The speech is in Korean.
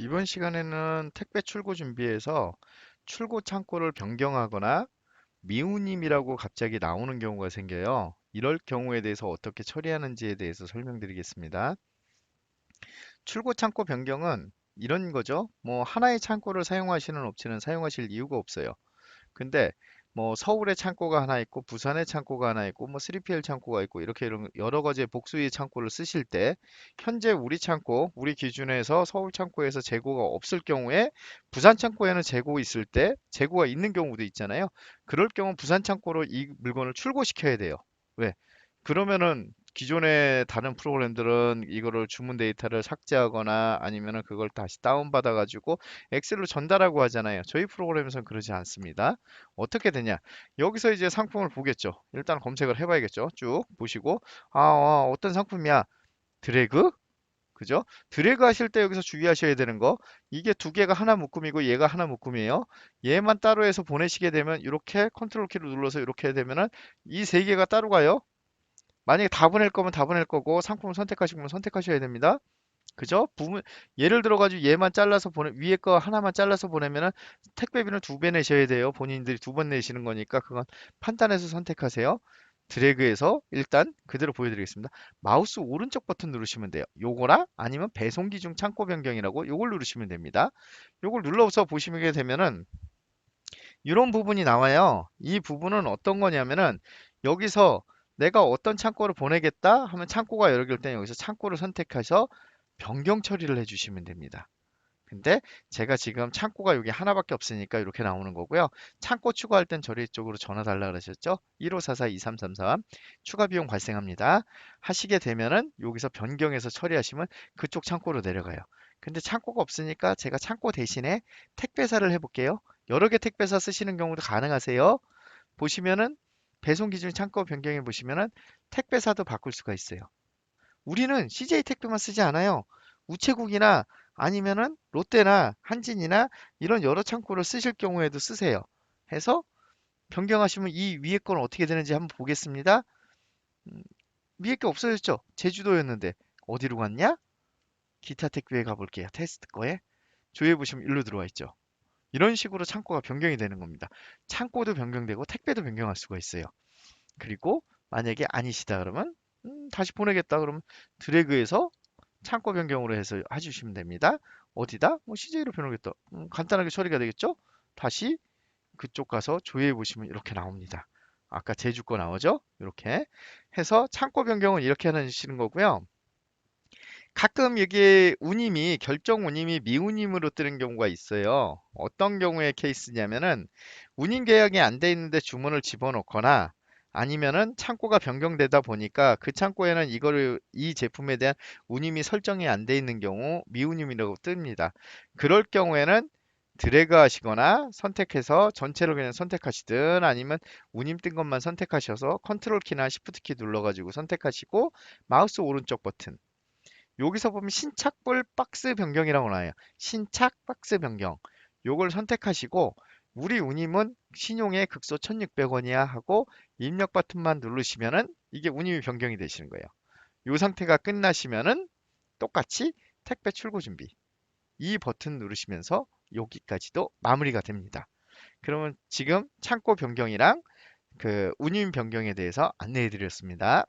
이번 시간에는 택배 출고 준비해서 출고 창고를 변경하거나 미운임이라고 갑자기 나오는 경우가 생겨요. 이럴 경우에 대해서 어떻게 처리하는지에 대해서 설명드리겠습니다. 출고 창고 변경은 이런 거죠. 뭐 하나의 창고를 사용하시는 업체는 사용하실 이유가 없어요. 근데 뭐 서울에 창고가 하나 있고 부산에 창고가 하나 있고 뭐 3PL 창고가 있고 이렇게 이런 여러 가지의 복수의 창고를 쓰실 때 현재 우리 창고, 우리 기준에서 서울 창고에서 재고가 없을 경우에 부산 창고에는 재고 있을 때 재고가 있는 경우도 있잖아요. 그럴 경우 부산 창고로 이 물건을 출고시켜야 돼요. 왜? 그러면은 기존의 다른 프로그램들은 이거를 주문 데이터를 삭제하거나 아니면은 그걸 다시 다운받아 가지고 엑셀로 전달하고 하잖아요. 저희 프로그램에서는 그러지 않습니다. 어떻게 되냐? 여기서 이제 상품을 보겠죠. 일단 검색을 해 봐야겠죠. 쭉 보시고 아, 어, 어떤 상품이야? 드래그? 그죠? 드래그 하실 때 여기서 주의하셔야 되는 거 이게 두 개가 하나 묶음이고 얘가 하나 묶음이에요. 얘만 따로 해서 보내시게 되면 이렇게 컨트롤 키를 눌러서 이렇게 되면은 이 세 개가 따로 가요. 만약에 다 보낼 거면 다 보낼 거고 상품을 선택하시면 선택하셔야 됩니다. 그죠? 부분 예를 들어 가지고 얘만 잘라서 보내 위에 거 하나만 잘라서 보내면은 택배비는 두 배 내셔야 돼요. 본인들이 두 번 내시는 거니까 그건 판단해서 선택하세요. 드래그해서 일단 그대로 보여드리겠습니다. 마우스 오른쪽 버튼 누르시면 돼요. 요거나 아니면 배송 기준 창고 변경이라고 요걸 누르시면 됩니다. 요걸 눌러서 보시게 되면은 이런 부분이 나와요. 이 부분은 어떤 거냐면은 여기서 내가 어떤 창고를 보내겠다 하면 창고가 여러 개일 때는 여기서 창고를 선택해서 변경 처리를 해주시면 됩니다. 근데 제가 지금 창고가 여기 하나밖에 없으니까 이렇게 나오는 거고요. 창고 추가할 땐 저희 쪽으로 전화 달라 그러셨죠? 1544-2333 추가 비용 발생합니다. 하시게 되면은 여기서 변경해서 처리하시면 그쪽 창고로 내려가요. 근데 창고가 없으니까 제가 창고 대신에 택배사를 해볼게요. 여러 개 택배사 쓰시는 경우도 가능하세요. 보시면은 배송 기준 창고 변경해 보시면은 택배사도 바꿀 수가 있어요. 우리는 CJ 택배만 쓰지 않아요. 우체국이나 아니면은 롯데나 한진이나 이런 여러 창고를 쓰실 경우에도 쓰세요. 해서 변경하시면 이 위에 건 어떻게 되는지 한번 보겠습니다. 음, 위에 게 없어졌죠? 제주도였는데 어디로 갔냐? 기타 택배에 가볼게요. 테스트 거에. 조회해 보시면 일로 들어와 있죠. 이런 식으로 창고가 변경이 되는 겁니다. 창고도 변경되고 택배도 변경할 수가 있어요. 그리고 만약에 아니시다 그러면 음, 다시 보내겠다 그러면 드래그해서 창고 변경으로 해서 해주시면 됩니다. 어디다? 뭐 CJ로 변하겠다. 음, 간단하게 처리가 되겠죠? 다시 그쪽 가서 조회해 보시면 이렇게 나옵니다. 아까 제주 거 나오죠? 이렇게 해서 창고 변경은 이렇게 하시는 거고요. 가끔 이게 운임이 결정 운임이 미운임으로 뜨는 경우가 있어요. 어떤 경우의 케이스냐면은 운임 계약이 안 돼 있는데 주문을 집어넣거나 아니면은 창고가 변경되다 보니까 그 창고에는 이거를 이 제품에 대한 운임이 설정이 안 돼 있는 경우 미운임이라고 뜹니다. 그럴 경우에는 드래그 하시거나 선택해서 전체를 그냥 선택하시든 아니면 운임 뜬 것만 선택하셔서 컨트롤 키나 시프트 키 눌러가지고 선택하시고 마우스 오른쪽 버튼 여기서 보면 신착불 박스 변경이라고 나와요. 신착 박스 변경. 요걸 선택하시고 우리 운임은 신용의 극소 1,600원이야 하고 입력 버튼만 누르시면은 이게 운임이 변경이 되시는 거예요. 요 상태가 끝나시면은 똑같이 택배 출고 준비. 이 버튼 누르시면서 여기까지도 마무리가 됩니다. 그러면 지금 창고 변경이랑 그 운임 변경에 대해서 안내해 드렸습니다.